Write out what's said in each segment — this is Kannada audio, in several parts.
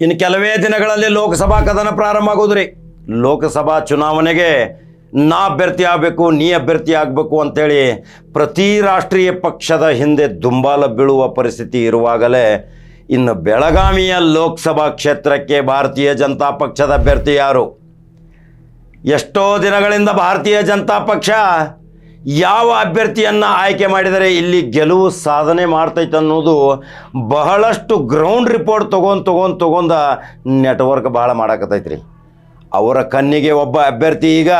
ಇನ್ನು ಕೆಲವೇ ದಿನಗಳಲ್ಲಿ ಲೋಕಸಭಾ ಕದನ ಪ್ರಾರಂಭ ಆಗೋದ್ರಿ ಲೋಕಸಭಾ ಚುನಾವಣೆಗೆ ನಾ ಅಭ್ಯರ್ಥಿ ಆಗಬೇಕು, ನೀ ಅಭ್ಯರ್ಥಿ ಆಗಬೇಕು ಅಂತೇಳಿ ಪ್ರತಿ ರಾಷ್ಟ್ರೀಯ ಪಕ್ಷದ ಹಿಂದೆ ದುಂಬಾಲ ಬೀಳುವ ಪರಿಸ್ಥಿತಿ ಇರುವಾಗಲೇ ಇನ್ನು ಬೆಳಗಾವಿಯ ಲೋಕಸಭಾ ಕ್ಷೇತ್ರಕ್ಕೆ ಭಾರತೀಯ ಜನತಾ ಪಕ್ಷದ ಅಭ್ಯರ್ಥಿ ಯಾರು? ಎಷ್ಟೋ ದಿನಗಳಿಂದ ಭಾರತೀಯ ಜನತಾ ಪಕ್ಷ ಯಾವ ಅಭ್ಯರ್ಥಿಯನ್ನು ಆಯ್ಕೆ ಮಾಡಿದರೆ ಇಲ್ಲಿ ಗೆಲುವು ಸಾಧನೆ ಮಾಡ್ತೈತೆ ಅನ್ನೋದು ಬಹಳಷ್ಟು ಗ್ರೌಂಡ್ ರಿಪೋರ್ಟ್ ತೊಗೊಂಡು ತೊಗೊಂಡು ತೊಗೊಂಡ ನೆಟ್ವರ್ಕ್ ಭಾಳ ಮಾಡಾಕತ್ತೈತ್ರಿ. ಅವರ ಕಣ್ಣಿಗೆ ಒಬ್ಬ ಅಭ್ಯರ್ಥಿ ಈಗ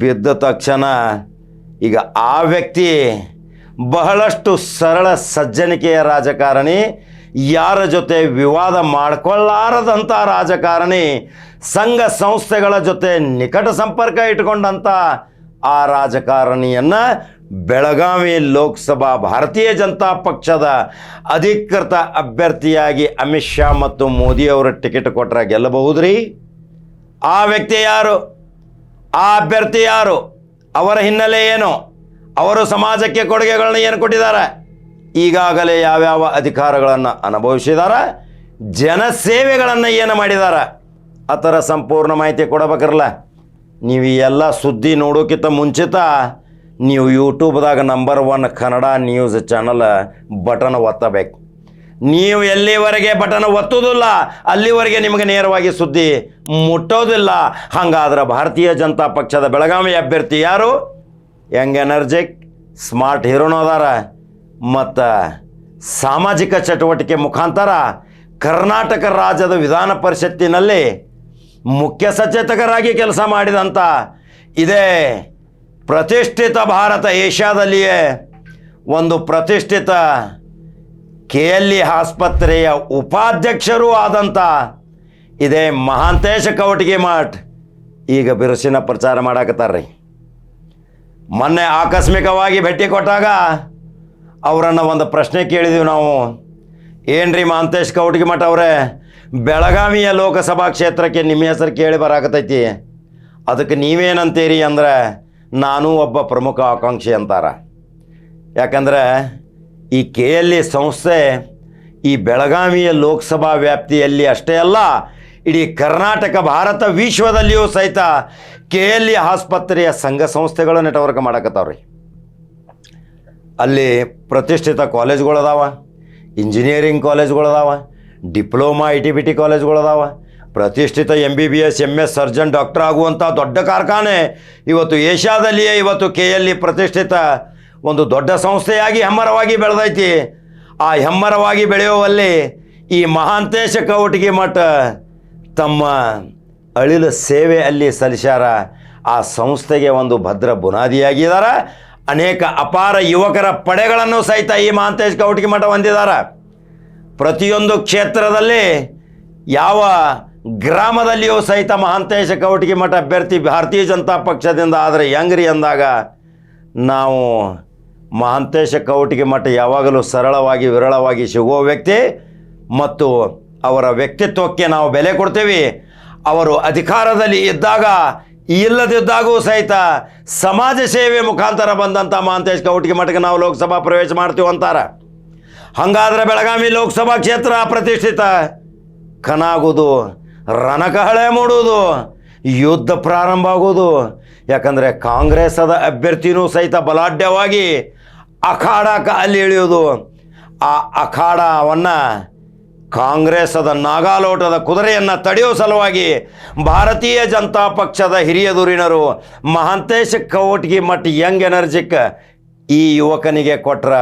ಬಿದ್ದ ತಕ್ಷಣ ಈಗ ಆ ವ್ಯಕ್ತಿ ಬಹಳಷ್ಟು ಸರಳ ಸಜ್ಜನಿಕೆಯ ರಾಜಕಾರಣಿ, ಯಾರ ಜೊತೆ ವಿವಾದ ಮಾಡಿಕೊಳ್ಳಾರದಂಥ ರಾಜಕಾರಣಿ, ಸಂಘ ಸಂಸ್ಥೆಗಳ ಜೊತೆ ನಿಕಟ ಸಂಪರ್ಕ ಇಟ್ಕೊಂಡಂಥ ಆ ರಾಜಕಾರಣಿಯನ್ನ ಬೆಳಗಾವಿ ಲೋಕಸಭಾ ಭಾರತೀಯ ಜನತಾ ಪಕ್ಷದ ಅಧಿಕೃತ ಅಭ್ಯರ್ಥಿಯಾಗಿ ಅಮಿತ್ ಶಾ ಮತ್ತು ಮೋದಿಯವರು ಟಿಕೆಟ್ ಕೊಟ್ಟರೆ ಗೆಲ್ಲಬಹುದ್ರಿ? ಆ ವ್ಯಕ್ತಿ ಯಾರು? ಆ ಅಭ್ಯರ್ಥಿ ಯಾರು? ಅವರ ಹಿನ್ನೆಲೆ ಏನು? ಅವರು ಸಮಾಜಕ್ಕೆ ಕೊಡುಗೆಗಳನ್ನ ಏನು ಕೊಟ್ಟಿದ್ದಾರೆ? ಈಗಾಗಲೇ ಯಾವ್ಯಾವ ಅಧಿಕಾರಗಳನ್ನು ಅನುಭವಿಸಿದಾರ ಜನಸೇವೆಗಳನ್ನು ಏನು ಮಾಡಿದಾರ ಆ ಥರ ಸಂಪೂರ್ಣ ಮಾಹಿತಿ ಕೊಡಬೇಕಿರಲ್ಲ. ನೀವು ಎಲ್ಲ ಸುದ್ದಿ ನೋಡೋಕ್ಕಿಂತ ಮುಂಚಿತ, ನೀವು ಯೂಟ್ಯೂಬ್ದಾಗ number one Kannada news channel button ಒತ್ತಬೇಕು. ನೀವು ಎಲ್ಲಿವರೆಗೆ ಬಟನ್ ಒತ್ತೋದಿಲ್ಲ ಅಲ್ಲಿವರೆಗೆ ನಿಮಗೆ ನೇರವಾಗಿ ಸುದ್ದಿ ಮುಟ್ಟೋದಿಲ್ಲ. ಹಾಗಾದ್ರೆ ಭಾರತೀಯ ಜನತಾ ಪಕ್ಷದ ಬೆಳಗಾವಿ ಅಭ್ಯರ್ಥಿ ಯಾರು? ಯಂಗ್ ಎನರ್ಜಿಕ್, ಸ್ಮಾರ್ಟ್ ಹೀರೋನೋ ಅದಾರ ಮತ್ತು ಸಾಮಾಜಿಕ ಚಟುವಟಿಕೆ ಮುಖಾಂತರ ಕರ್ನಾಟಕ ರಾಜ್ಯದ ವಿಧಾನ ಪರಿಷತ್ತಿನಲ್ಲಿ ಮುಖ್ಯ ಸಚೇತಕರಾಗಿ ಕೆಲಸ ಮಾಡಿದಂಥ ಇದೇ ಪ್ರತಿಷ್ಠಿತ ಭಾರತ ಏಷ್ಯಾದಲ್ಲಿಯೇ ಒಂದು ಪ್ರತಿಷ್ಠಿತ ಕೆ ಎಲ್ ಇ ಆಸ್ಪತ್ರೆಯ ಉಪಾಧ್ಯಕ್ಷರೂ ಆದಂಥ ಇದೇ ಮಹಾಂತೇಶ ಕವಟಿಗೆ ಮಠ ಈಗ ಬಿರುಸಿನ ಪ್ರಚಾರ ಮಾಡಾಕತ್ತಾರ್ರಿ. ಮೊನ್ನೆ ಆಕಸ್ಮಿಕವಾಗಿ ಭೇಟಿ ಕೊಟ್ಟಾಗ ಅವರನ್ನು ಒಂದು ಪ್ರಶ್ನೆ ಕೇಳಿದೀವಿ ನಾವು. ಏನ್ರಿ ಮಹಾಂತೇಶ್ ಕವಟಗಿ ಮಠ ಅವರೇ? ಬೆಳಗಾವಿಯ ಲೋಕಸಭಾ ಕ್ಷೇತ್ರಕ್ಕೆ ನಿಮ್ಮ ಹೆಸರು ಕೇಳಿ ಬರಾಕತೈತಿ ಅದಕ್ಕೆ ನೀವೇನಂತೀರಿ ಅಂದ್ರೆ ನಾನು ಒಬ್ಬ ಪ್ರಮುಖ ಆಕಾಂಕ್ಷಿ ಅಂತಾರ. ಯಾಕಂದ್ರೆ ಈ ಕೆ ಎಲ್ ಎ ಸಂಸ್ಥೆ ಈ ಬೆಳಗಾವಿಯ ಲೋಕಸಭಾ ವ್ಯಾಪ್ತಿಯಲ್ಲಿ ಅಷ್ಟೇ ಅಲ್ಲ, ಇಡೀ ಕರ್ನಾಟಕ, ಭಾರತ ವಿಶ್ವದಲ್ಲಿಯೂ ಸಹಿತ ಕೆ ಎಲ್ ಇ ಆಸ್ಪತ್ರೆಯ ಸಂಘ ಸಂಸ್ಥೆಗಳು ನೆಟ್ವರ್ಕ್ ಮಾಡಕತ್ತಾವ್ರಿ. ಅಲ್ಲಿ ಪ್ರತಿಷ್ಠಿತ ಕಾಲೇಜ್ಗಳದಾವ, engineering ಕಾಲೇಜ್ಗಳದಾವ diploma I T B T ಕಾಲೇಜ್ಗಳದಾವ. ಪ್ರತಿಷ್ಠಿತ M B B S M S surgeon, doctor ಆಗುವಂಥ ದೊಡ್ಡ ಕಾರ್ಖಾನೆ ಇವತ್ತು ಏಷ್ಯಾದಲ್ಲಿಯೇ ಇವತ್ತು ಕೆ ಎಲ್ಲಿ ಪ್ರತಿಷ್ಠಿತ ಒಂದು ದೊಡ್ಡ ಸಂಸ್ಥೆಯಾಗಿ ಹೆಮ್ಮರವಾಗಿ ಬೆಳೆದೈತಿ. ಆ ಹೆಮ್ಮರವಾಗಿ ಬೆಳೆಯುವಲ್ಲಿ ಈ ಮಹಾಂತೇಶ ಕೌಟಿಗೆ ಮಠ ತಮ್ಮ ಅಳಿಲ ಸೇವೆ ಅಲ್ಲಿ ಸಲ್ಲಿಸ್ಯಾರ. ಆ ಸಂಸ್ಥೆಗೆ ಒಂದು ಭದ್ರ ಬುನಾದಿಯಾಗಿದ್ದಾರೆ ಅನೇಕ ಅಪಾರ ಯುವಕರ ಪಡೆಗಳನ್ನು ಸಹಿತ ಈ ಮಹಾಂತೇಶ ಕೌಟಿಗೆ ಮಠ ಹೊಂದಿದ್ದಾರೆ ಪ್ರತಿಯೊಂದು ಕ್ಷೇತ್ರದಲ್ಲಿ ಯಾವ ಗ್ರಾಮದಲ್ಲಿಯೂ ಸಹಿತ ಮಹಾಂತೇಶ ಕೌಟಿಗೆ ಮಠ ಅಭ್ಯರ್ಥಿ ಭಾರತೀಯ ಜನತಾ ಪಕ್ಷದಿಂದ ಆದರೆ ಹೆಂಗ್ರಿ ಅಂದಾಗ ನಾವು ಮಹಾಂತೇಶ ಕೌಟಿಗೆ ಮಠ ಯಾವಾಗಲೂ ಸರಳವಾಗಿ, ವಿರಳವಾಗಿ ಸಿಗುವ ವ್ಯಕ್ತಿ ಮತ್ತು ಅವರ ವ್ಯಕ್ತಿತ್ವಕ್ಕೆ ನಾವು ಬೆಲೆ ಕೊಡ್ತೇವೆ. ಅವರು ಅಧಿಕಾರದಲ್ಲಿ ಇದ್ದಾಗ, ಇಲ್ಲದಿದ್ದಾಗೂ ಸಹಿತ ಸಮಾಜ ಸೇವೆ ಮುಖಾಂತರ ಬಂದಂಥ ಮಹಾಂತೇಶ್ ಕವಟಗಿ ಮಠಕ್ಕೆ ನಾವು ಲೋಕಸಭಾ ಪ್ರವೇಶ ಮಾಡ್ತೀವಿ ಅಂತಾರೆ. ಹಂಗಾದ್ರೆ ಬೆಳಗಾವಿ ಲೋಕಸಭಾ ಕ್ಷೇತ್ರ ಪ್ರತಿಷ್ಠಿತ. ಕನಾಗುದು ರಣಕಹಳೆ ಮೂಡುವುದು, ಯುದ್ಧ ಪ್ರಾರಂಭ ಆಗೋದು ಯಾಕಂದರೆ ಕಾಂಗ್ರೆಸ್ಸದ ಅಭ್ಯರ್ಥಿನೂ ಸಹಿತ ಬಲಾಢ್ಯವಾಗಿ ಅಖಾಡ ಅಲ್ಲಿ ಇಳಿಯೋದು ಆ ಅಖಾಡವನ್ನು ಕಾಂಗ್ರೆಸ್ಸದ ನಾಗಾಲೋಟದ ಕುದುರೆಯನ್ನು ತಡೆಯೋ ಸಲುವಾಗಿ ಭಾರತೀಯ ಜನತಾ ಪಕ್ಷದ ಹಿರಿಯ ಧುರೀಣರು Mahantesh Kavatagimath young energetic ಈ ಯುವಕನಿಗೆ ಕೊಟ್ರ.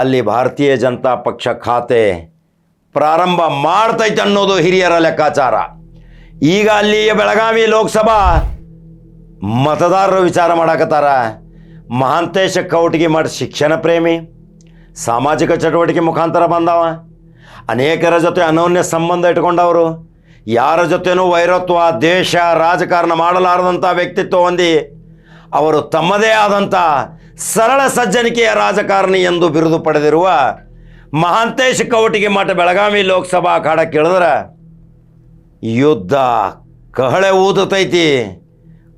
ಅಲ್ಲಿ ಭಾರತೀಯ ಜನತಾ ಪಕ್ಷ ಖಾತೆ ಪ್ರಾರಂಭ ಮಾಡ್ತೈತೆ ಅನ್ನೋದು ಹಿರಿಯರ ಲೆಕ್ಕಾಚಾರ. ಈಗ ಅಲ್ಲಿ ಬೆಳಗಾವಿ ಲೋಕಸಭಾ ಮತದಾರರು ವಿಚಾರ ಮಾಡಾಕತ್ತಾರ. ಮಹಾಂತೇಶ ಕೌಟಿಗೆ ಮಾಡಿ ಶಿಕ್ಷಣ ಪ್ರೇಮಿ, ಸಾಮಾಜಿಕ ಚಟುವಟಿಕೆ ಮುಖಾಂತರ ಬಂದವ, ಅನೇಕರ ಜೊತೆ ಅನೌನ್ಯ ಸಂಬಂಧ ಇಟ್ಕೊಂಡವರು ಯಾರ ಜೊತೆನೂ ವೈರತ್ವ, ದೇಶ, ರಾಜಕಾರಣ ಮಾಡಲಾರದಂಥ ವ್ಯಕ್ತಿತ್ವ ಹೊಂದಿ ಅವರು ತಮ್ಮದೇ ಆದಂಥ ಸರಳ ಸಜ್ಜನಿಕೆಯ ರಾಜಕಾರಣಿ ಎಂದು ಬಿರುದು ಪಡೆದಿರುವ ಮಹಾಂತೇಶ್ ಕವಟಿಗೆ ಮಠ ಬೆಳಗಾವಿ ಲೋಕಸಭಾ ಅಖಾಡ ಕೇಳಿದ್ರೆ, ಯುದ್ಧ ಕಹಳೆ ಊದತೈತಿ,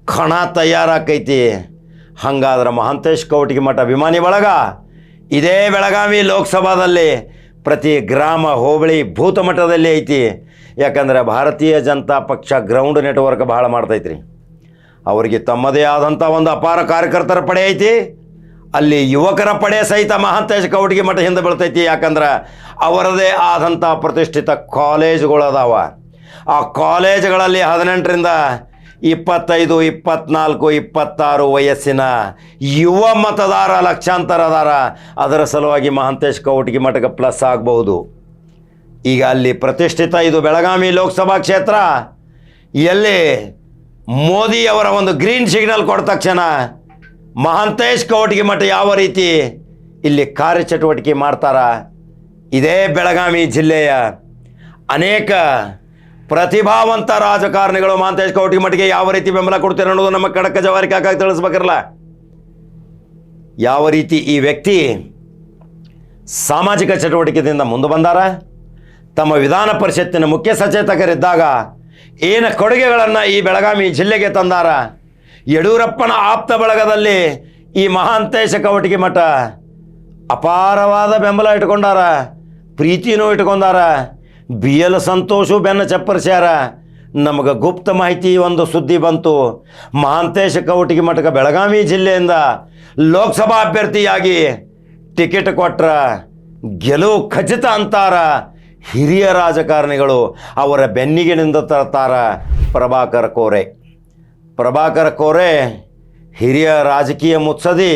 ಕಣ ತಯಾರಾಕೈತಿ. ಹಂಗಾದ್ರೆ ಮಹಾಂತೇಶ್ ಕವಟಿಗೆ ಮಠ ಅಭಿಮಾನಿ ಬಳಗ, ಇದೇ ಬೆಳಗಾವಿ ಲೋಕಸಭಾದಲ್ಲಿ ಪ್ರತಿ ಗ್ರಾಮ ಹೋಬಳಿ ಭೂತ ಮಠದಲ್ಲಿ ಐತಿ. ಯಾಕಂದರೆ ಭಾರತೀಯ ಜನತಾ ಪಕ್ಷ ಗ್ರೌಂಡ್ ನೆಟ್ವರ್ಕ್ ಭಾಳ ಮಾಡ್ತೈತ್ರಿ. ಅವರಿಗೆ ತಮ್ಮದೇ ಆದಂಥ ಒಂದು ಅಪಾರ ಕಾರ್ಯಕರ್ತರ ಪಡೆ ಐತಿ. ಅಲ್ಲಿ ಯುವಕರ ಪಡೆ ಸಹಿತ ಮಹಾಂತೇಶ ಕೌಟಿಗೆ ಮಠ ಹಿಂದೆ ಬೀಳ್ತೈತಿ. ಯಾಕಂದ್ರೆ ಅವರದೇ ಆದಂಥ ಪ್ರತಿಷ್ಠಿತ ಕಾಲೇಜುಗಳು ಅದಾವ ಆ ಕಾಲೇಜುಗಳಲ್ಲಿ ಹದಿನೆಂಟರಿಂದ ಇಪ್ಪತ್ತೈದು, ಇಪ್ಪತ್ನಾಲ್ಕು, ಇಪ್ಪತ್ತಾರು ವಯಸ್ಸಿನ ಯುವ ಮತದಾರ ಲಕ್ಷಾಂತರ ಅದಾರ. ಅದರ ಸಲುವಾಗಿ ಮಹಾಂತೇಶ್ ಕೌಟಿಗೆ ಮಠಕ್ಕೆ ಪ್ಲಸ್ ಆಗಬಹುದು. ಈಗ ಅಲ್ಲಿ ಪ್ರತಿಷ್ಠಿತ ಇದು ಬೆಳಗಾವಿ ಲೋಕಸಭಾ ಕ್ಷೇತ್ರ. ಎಲ್ಲಿ ಮೋದಿಯವರ ಒಂದು ಗ್ರೀನ್ ಸಿಗ್ನಲ್ ಕೊಟ್ಟ ತಕ್ಷಣ ಮಹಾಂತೇಶ್ ಕವಟಿಗೆ ಮಠ ಯಾವ ರೀತಿ ಇಲ್ಲಿ ಕಾರ್ಯಚಟುವಟಿಕೆ ಮಾಡ್ತಾರ? ಇದೇ ಬೆಳಗಾವಿ ಜಿಲ್ಲೆಯ ಅನೇಕ ಪ್ರತಿಭಾವಂತ ರಾಜಕಾರಣಿಗಳು ಮಹಾಂತೇಶ್ ಕವಟಿಗೆ ಮಠಕ್ಕೆ ಯಾವ ರೀತಿ ಬೆಂಬಲ ಕೊಡ್ತಾರೆ ಅನ್ನೋದು ನಮ್ಮ ಕಡಕ ಜವಾರಿ ಕಾಕಾಗಿ ತಿಳಿಸ್ಬೇಕಿರಲ್ಲ? ಯಾವ ರೀತಿ ಈ ವ್ಯಕ್ತಿ ಸಾಮಾಜಿಕ ಚಟುವಟಿಕೆಯಿಂದ ಮುಂದೆ ಬಂದಾರ? ತಮ್ಮ ವಿಧಾನ ಪರಿಷತ್ತಿನ ಮುಖ್ಯ ಸಚೇತಕರಿದ್ದಾಗ ಏನು ಕೊಡುಗೆಗಳನ್ನು ಈ ಬೆಳಗಾವಿ ಜಿಲ್ಲೆಗೆ ತಂದಾರ? ಯಡಿಯೂರಪ್ಪನ ಆಪ್ತ ಬಳಗದಲ್ಲಿ ಈ ಮಹಾಂತೇಶ ಕವಟಿಗೆ ಮಠ ಅಪಾರವಾದ ಬೆಂಬಲ ಇಟ್ಕೊಂಡಾರ ಪ್ರೀತಿನೂ ಇಟ್ಕೊಂಡಾರ ಬಿ ಎಲ್ ಸಂತೋಷು ಬೆನ್ನ ಚಪ್ಪರಿಸ್ಯಾರ. ನಮಗೆ ಗುಪ್ತ ಮಾಹಿತಿ ಒಂದು ಸುದ್ದಿ ಬಂತು. ಮಹಾಂತೇಶ ಕವಟಿಗೆ ಮಠಕ ಬೆಳಗಾವಿ ಜಿಲ್ಲೆಯಿಂದ ಲೋಕಸಭಾ ಅಭ್ಯರ್ಥಿಯಾಗಿ ಟಿಕೆಟ್ ಕೊಟ್ರ ಗೆಲುವು ಖಚಿತ ಅಂತಾರ ಹಿರಿಯ ರಾಜಕಾರಣಿಗಳು. ಅವರ ಬೆನ್ನಿಗೆ ನಿಂದ ತರ್ತಾರ ಪ್ರಭಾಕರ್ ಕೋರೆ. ಪ್ರಭಾಕರ್ ಕೋರೆ, ಹಿರಿಯ ರಾಜಕೀಯ ಮುತ್ಸದಿ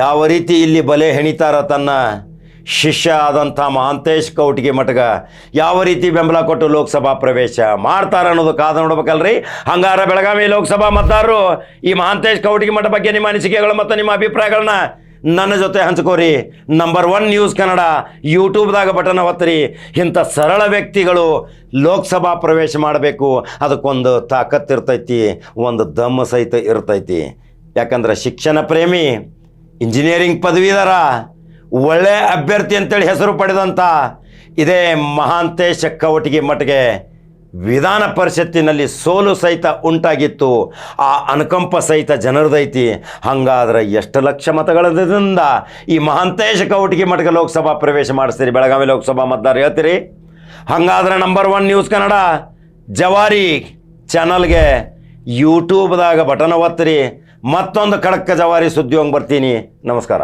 ಯಾವ ರೀತಿ ಇಲ್ಲಿ ಬಲೆ ಹೆಣಿತಾರ ತನ್ನ ಶಿಷ್ಯ ಆದಂಥ ಮಹಾಂತೇಶ್ ಕೌಟಿಗೆ ಮಠಗ, ಯಾವ ರೀತಿ ಬೆಂಬಲ ಕೊಟ್ಟು ಲೋಕಸಭಾ ಪ್ರವೇಶ ಮಾಡ್ತಾರ ಅನ್ನೋದು ಕಾದ ನೋಡ್ಬೇಕಲ್ರಿ? ಹಂಗಾರ ಬೆಳಗಾವಿ ಲೋಕಸಭಾ ಮತದಾರರು ಈ ಮಹಾಂತೇಶ್ ಕೌಟಿಗೆ ಮಠ ಬಗ್ಗೆ ನಿಮ್ಮ ಅನಿಸಿಕೆಗಳು ಮತ್ತು ನಿಮ್ಮ ಅಭಿಪ್ರಾಯಗಳನ್ನ ನನ್ನ ಜೊತೆ ಹಂಚ್ಕೋರಿ. ನಂಬರ್ ಒನ್ ನ್ಯೂಸ್ ಕನ್ನಡ ಯೂಟ್ಯೂಬ್ದಾಗ ಬಟನ್ ಒತ್ತರಿ. ಇಂಥ ಸರಳ ವ್ಯಕ್ತಿಗಳು ಲೋಕಸಭಾ ಪ್ರವೇಶ ಮಾಡಬೇಕು. ಅದಕ್ಕೊಂದು ತಾಕತ್ ಇರ್ತೈತಿ, ಒಂದು ದಮ್ಮ ಸಹಿತ ಇರ್ತೈತಿ. ಯಾಕಂದ್ರೆ ಶಿಕ್ಷಣ ಪ್ರೇಮಿ ಇಂಜಿನಿಯರಿಂಗ್ ಪದವೀಧರ, ಒಳ್ಳೆ ಅಭ್ಯರ್ಥಿ ಅಂತೇಳಿ ಹೆಸರು ಪಡೆದಂಥ ಇದೇ ಮಹಾಂತೇಶ ಕವಟಿಗೆ ಮಟ್ಟಿಗೆ ವಿಧಾನ ಪರಿಷತ್ತಿನಲ್ಲಿ ಸೋಲು ಸಹಿತ ಉಂಟಾಗಿತ್ತು. ಆ ಅನುಕಂಪ ಸಹಿತ ಜನರದೈತಿ. ಹಂಗಾದ್ರೆ ಎಷ್ಟು ಲಕ್ಷ ಮತಗಳಿಂದ ಈ ಮಹಾಂತೇಶ ಕೌಟಿಗೆ ಮಠಕ್ಕೆ ಲೋಕಸಭಾ ಪ್ರವೇಶ ಮಾಡಿಸ್ತೀರಿ? ಬೆಳಗಾವಿ ಲೋಕಸಭಾ ಮತದಾರ ಹೇಳ್ತೀರಿ? ಹಂಗಾದ್ರೆ ನಂಬರ್ ಒನ್ ನ್ಯೂಸ್ ಕನ್ನಡ ಜವಾರಿ ಚಾನಲ್ಗೆ ಯೂಟ್ಯೂಬ್ದಾಗ ಬಟನ್ ಒತ್ತಿರಿ. ಮತ್ತೊಂದು ಖಡಕ್ ಜವಾರಿ ಸುದ್ದಿ ಹೋಗಿ ಬರ್ತೀನಿ. ನಮಸ್ಕಾರ.